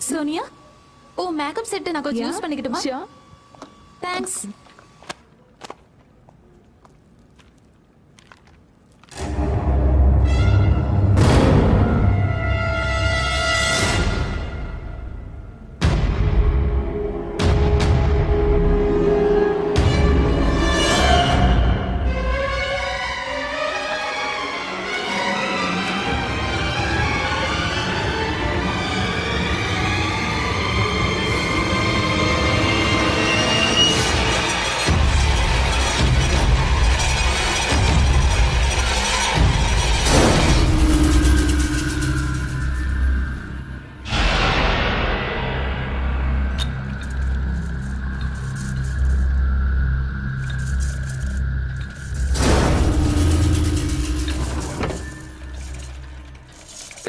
சோனியா ஓ makeup set நான் கொஞ்சம் use பண்ணிக்கிட்டுமா? Sure. Thanks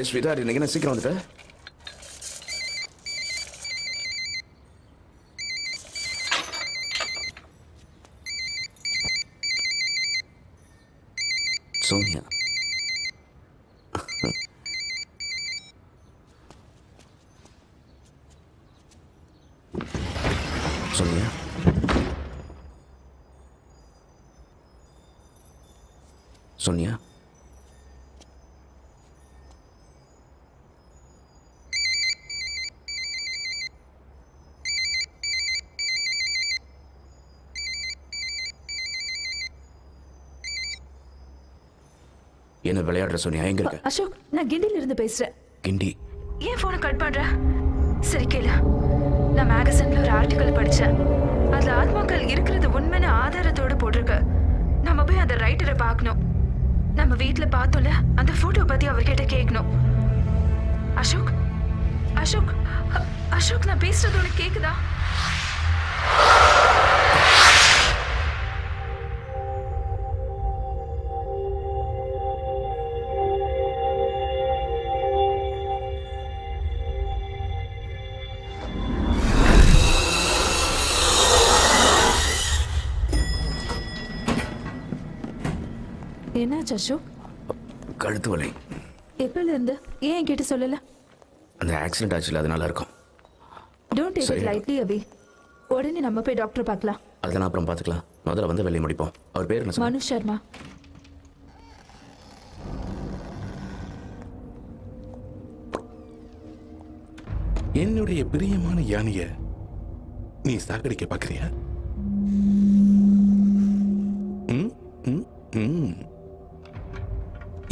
ஸ்வீட்டா இன்னைக்கு என்ன சீக்கிரம் வந்துட்ட? சோனியா. சோனியா. என்ன விளையாடுற சோனியா? எங்க இருக்க? அசோக் நான் கிண்டில இருந்து பேசுறேன். கிண்டி. ஏன் போனை கட் பண்ற? சரி கேளு. நான் மேகசின்ல ஒரு ஆர்டிக்கல் படிச்சேன். அதுல ஆத்மாக்கள் இருக்கிறது உண்மையான ஆதாரத்தோட போட்டிருக்கு. நம்ம போய் அந்த ரைட்டரை பார்க்கணும். நம்ம வீட்ல பார்த்தோம்ல அந்த போட்டோ பத்தி அவர்கிட்ட கேட்கணும். அசோக் அசோக் அசோக் நான் பேசுறது உனக்கு கேக்குதா? என்னாச்சு அசோக்? கழுத்து வலி. எப்பல இருந்து ஏன் என்கிட்ட சொல்லல? அந்த ஆக்சிடென்ட் ஆச்சுல அதனால இருக்கும் டோன்ட் டேக் இட். லைட்லி அபி உடனே நம்ம போய் டாக்டர் பார்க்கலாம். அதெல்லாம் அப்புறம் பார்த்துக்கலாம். முதல்ல வந்து வெளியே முடிப்போம். அவர் பேர் என்ன? மனு சர்மா. என்னுடைய பிரியமான யானைய நீ சாகடிக்க பாக்குறியா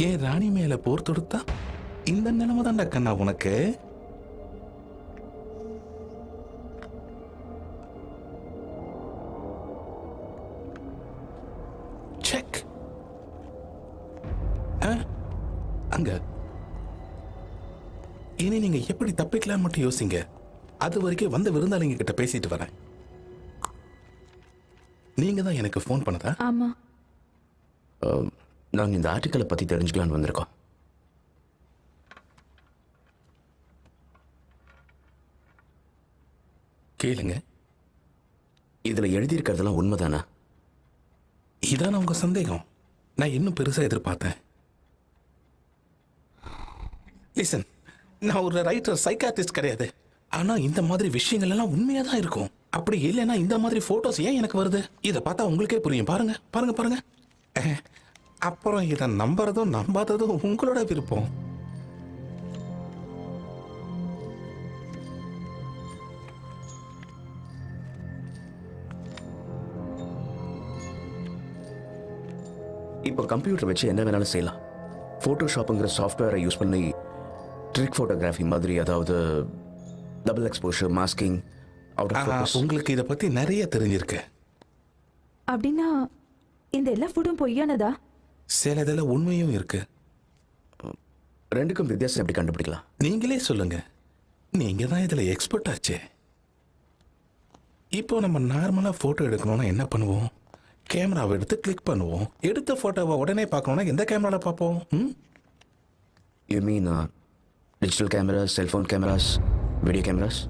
என் ராணி மேல போர் தொடுத்தா இந்த நிலைமை தான்டா கண்ணா உனக்கு? செக். அங்க. இனி நீங்க எப்படி தப்பிக்கலாம் மட்டும் யோசிங்க. அது வரைக்கும் வந்த விருந்தாளிங்க கிட்ட பேசிட்டு வரேன். நீங்க தான் எனக்கு ஃபோன் பண்ணதா? ஆமா. நாங்கள் நாங்க இந்த ஆர்டிக்கலை பத்தி தெரிஞ்சுக்கலாம்னு வந்திருக்கோம். கேளுங்க. இதுல எழுதியிருக்கிறதெல்லாம் உண்மைதானா? இதான உங்க சந்தேகம். நான் இன்னும் பெருசா எதிர்பார்த்தேன். லிசன் நான் ஒரு ரைட்டர் சைக்காட்டிஸ்ட் கிடையாது. ஆனா இந்த மாதிரி விஷயங்கள் எல்லாம் உண்மையா தான் இருக்கும். அப்படி இல்லைன்னா இந்த மாதிரி போட்டோஸ் ஏன் எனக்கு வருது? இதை பார்த்தா உங்களுக்கே புரியும். பாருங்க பாருங்க பாருங்க. அப்புறம் இதை நம்புறதும் நம்பாததும் உங்களோட விருப்பம். இப்போ கம்ப்யூட்டர் வச்சு என்ன வேணாலும் செய்யலாம். ஃபோட்டோஷாப்புங்கிற சாஃப்ட்வேரை யூஸ் பண்ணி ட்ரிக் ஃபோட்டோகிராஃபி மாதிரி அதாவது double exposure masking out of Aha, focus உங்களுக்கு இதை பத்தி நிறைய தெரிஞ்சிருக்கு. அப்படின்னா இந்த எல்லா ஃபுட்டும் பொய்யானதா? சில இதில் உண்மையும் இருக்கு. ரெண்டுக்கும் வித்தியாசம் எப்படி கண்டுபிடிக்கலாம்? நீங்களே சொல்லுங்க. நீங்க தான் இதுல எக்ஸ்பர்ட் ஆச்சே. இப்போ நம்ம நார்மலா போட்டோ எடுக்கணும்னா என்ன பண்ணுவோம்? கேமராவை எடுத்து கிளிக் பண்ணுவோம். எடுத்த போட்டோவை உடனே பார்க்கணும்னா எந்த கேமரால பார்ப்போம்? ம்? You mean digital cameras cellphone cameras video cameras?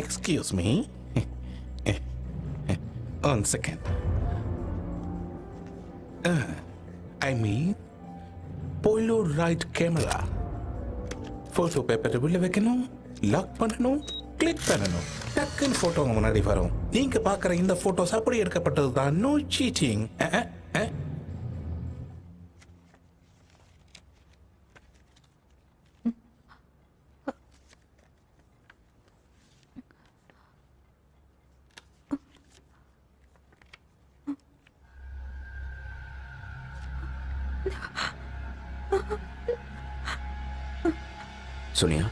Excuse me one second I mean Polaroid camera photo பேப்பரை உள்ள வைக்கணும் லாக் பண்ணணும் கிளிக் பண்ணணும். டக்குன்னு ஃபோட்டோ முன்னாடி வரும். நீங்க பார்க்குற இந்த ஃபோட்டோஸ் அப்படி எடுக்கப்பட்டது தான் நோ சீட்டிங் சோனியா?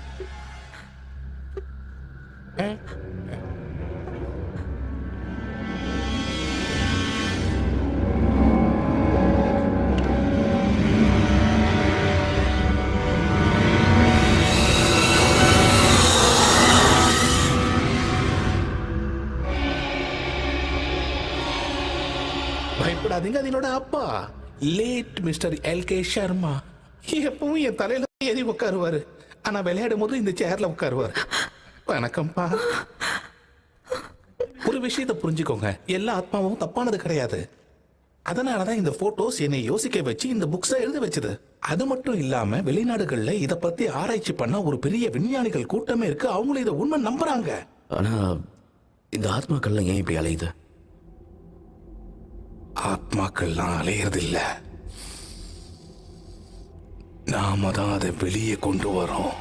பயப்படாதீங்க அது என்னோட அப்பா. Late mister L K Sharma எப்பவும் என் தலையில ஏறி உட்காருவாரு. ஆனா விளையாடும் போது இந்த சேர்ல உட்காருவாரு. வணக்கம்ப்பா ஒரு விஷயத்தை புரிஞ்சுக்கோங்க. எல்லா ஆத்மாவும் தப்பானது கிடையாது. அதனாலதான் இந்த போட்டோஸ் என்னை யோசிக்க வச்சு இந்த புக்ஸை எழுத வச்சது. அது மட்டும் இல்லாம வெளிநாடுகள்ல இத பத்தி ஆராய்ச்சி பண்ண ஒரு பெரிய விஞ்ஞானிகள் கூட்டமே இருக்கு. அவங்களும் இதை உண்மை நம்புறாங்க. ஆனா இந்த ஆத்மாக்கள்லாம் ஏன் இப்படி அலையுது? ஆத்மாக்கள்லாம் அலையறது இல்ல நாம தான் அதை வெளியே கொண்டு வரோம்.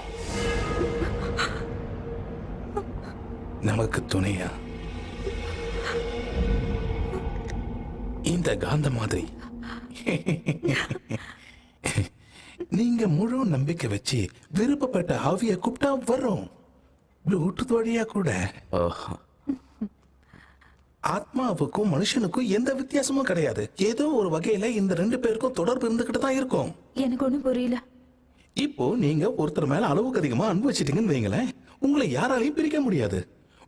நமக்கு துணையா? இந்த காந்த மாதிரி. நீங்க முழு நம்பிக்கை வச்சு விருப்பப்பட்ட ஆவிய கூப்பிட்டா வரும். ப்ளூடூத் வழியா கூட. ஆத்மாவுக்கும் மனுஷனுக்கும் எந்த வித்தியாசமும் கிடையாது. ஏதோ ஒரு வகையில இந்த ரெண்டு பேருக்கும் தொடர்பு இருந்துகிட்டு தான் இருக்கும். எனக்கு ஒன்றும் புரியல. இப்போ நீங்க ஒருத்தர் மேல அளவுக்கு அதிகமா அன்பு வச்சிட்டீங்கன்னு வைங்களேன் உங்களை யாராலையும் பிரிக்க முடியாது.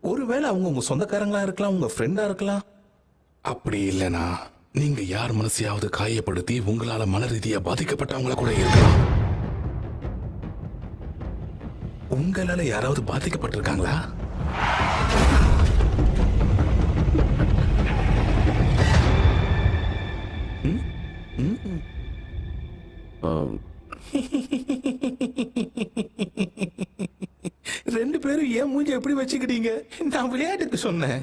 ஒருவேளை அவங்க உங்க சொந்தக்காரங்களா இருக்கலாம் உங்க ஃப்ரெண்டா இருக்கலாம். அப்படி இல்லனா நீங்க யார் மனசையாவது காயப்படுத்தி உங்களால மன ரீதியா பாதிக்கப்பட்டவங்கள கூட இருக்கலாம். உங்களால யாராவது பாதிக்கப்பட்டிருக்காங்களா? ரெண்டு பேரும் ஏன் மூஞ்சி எப்படி வச்சுக்கிட்டீங்க நான் விளையாட்டுக்கு சொன்னேன்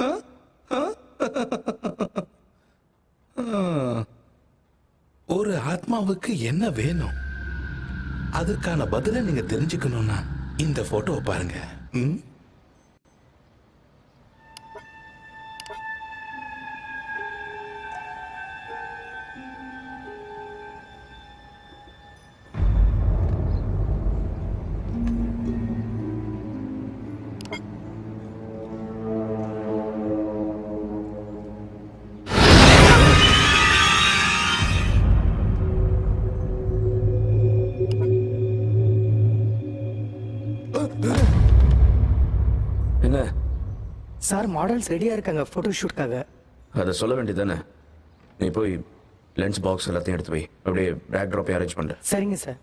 ஆ? ஆ? ஆ. ஒரு ஆத்மாவுக்கு என்ன வேணும் அதுக்கான பதிலை நீங்க தெரிஞ்சுக்கணும்னா இந்த போட்டோவை பாருங்க ம்? சார் மாடல்ஸ் ரெடியாக இருக்காங்க ஃபோட்டோ ஷூட்காக அதை சொல்ல வேண்டியதானே நீ போய் லென்ஸ் பாக்ஸ் எல்லாத்தையும் எடுத்து போய் அப்படியே பேக் ட்ராப்பை அரேஞ்ச் பண்ணுற சரிங்க சார்.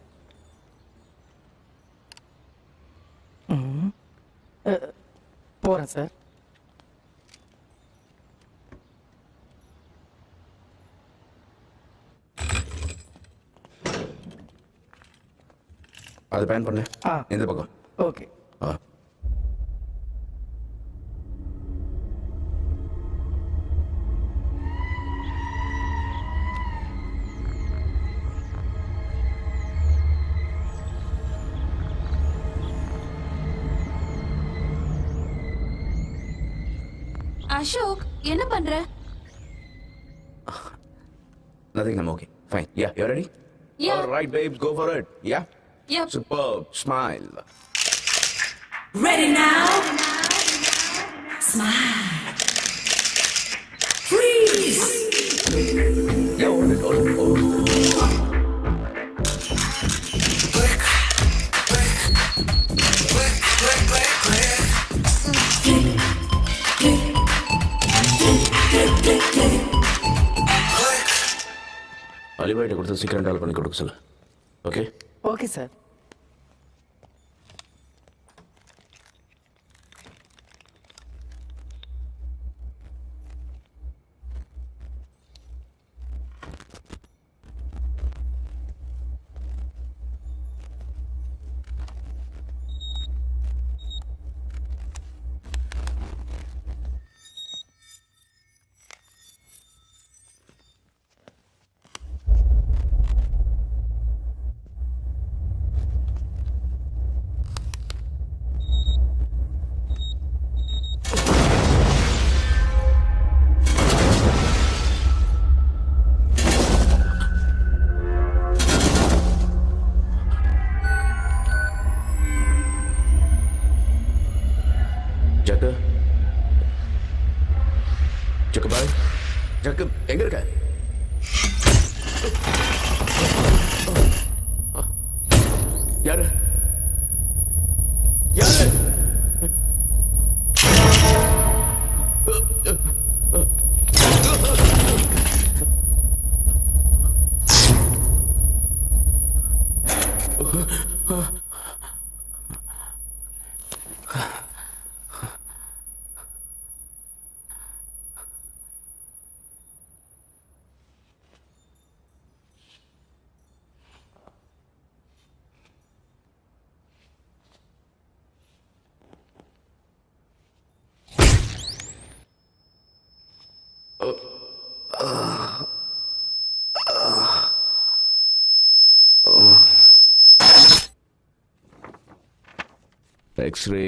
போகிறேன் சார். அதை பேன் பண்ணு. இந்த பக்கம். ஓகே. அசோக் என்ன பண்ற Nothing, I'm okay. Fine. Yeah, you ready? Yeah. All right, babes, go for it. Yeah? Yep. Superb. Smile. Ready now? Smile. Freeze! Yeah, hold அலிபாய்ட்ட கொடுத்து சீக்கிரம் டால் பண்ணி கொடுக்க சொல்லு. ஓகே ஓகே சார் ஜக்கு எங்க இருக்க? எக்ஸ்ரே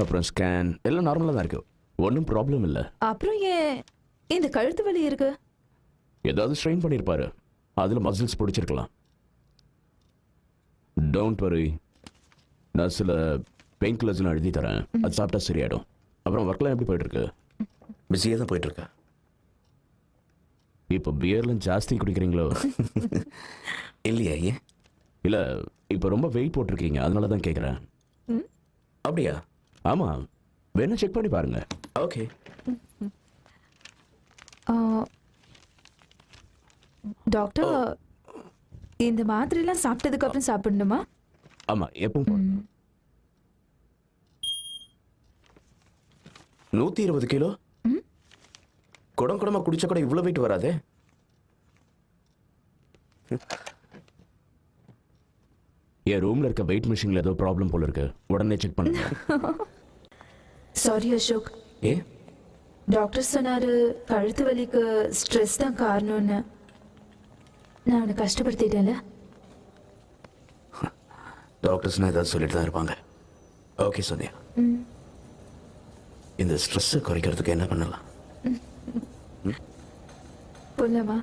அப்புறம் ஸ்கேன் எல்லாம் நார்மலாக தான் இருக்கு. ஒன்றும் ப்ராப்ளம் இல்லை. அப்புறம் ஏன் இந்த கழுத்து வலி இருக்கு? ஏதாவது ஸ்ட்ரெயின் பண்ணியிருப்பாரு அதில் மசில்ஸ் பிடிச்சிருக்கலாம். டோன்ட் வரி நான் சில பெயின் கில்லர்ஸ்லாம் எழுதி தரேன். அது சாப்பிட்டா சரியாயிடும். அப்புறம் ஒர்க்லாம் எப்படி போயிட்டு இருக்கு? பிஸியாக தான் போயிட்டு இருக்கேன் இப்போ பியர்லாம் ஜாஸ்தி குடிக்கிறீங்களோ? இல்லையா ஏன் இல்லை இப்போ ரொம்ப வெயிட் போட்டிருக்கீங்க அதனால தான் கேட்குறேன் அப்படியா? ஆமாம் வேணா செக் பண்ணி பாருங்க. ஓகே. ஆ, டாக்டர் இந்த மாத்திரைலாம் சாப்பிட்டதுக்கு அப்புறம் சாப்பிடணுமா? ஆமாம் எப்பவும் போல. நூற்றி இருபது கிலோ? குடம் குடமா குடிச்சா கூட இவ்வளோ வெயிட் வராதே? என் ரூமில் இருக்க வெயிட் மிஷினில் ஏதோ ப்ராப்ளம் போல இருக்கு. உடனே செக் பண்ணுங்க. சாரி அசோக் ஏ? டாக்டர் சொன்னாரு கழுத்து வலிக்கு ஸ்ட்ரெஸ் தான் காரணம்னு. நான் அவனை கஷ்டப்படுத்திட்டேன்ல. டாக்டர்ஸ்னா ஏதாவது சொல்லிட்டு தான் இருப்பாங்க. ஓகே சோனியா. இந்த ஸ்ட்ரெஸ்ஸை குறைக்கிறதுக்கு என்ன பண்ணலாம்? Böyle ben.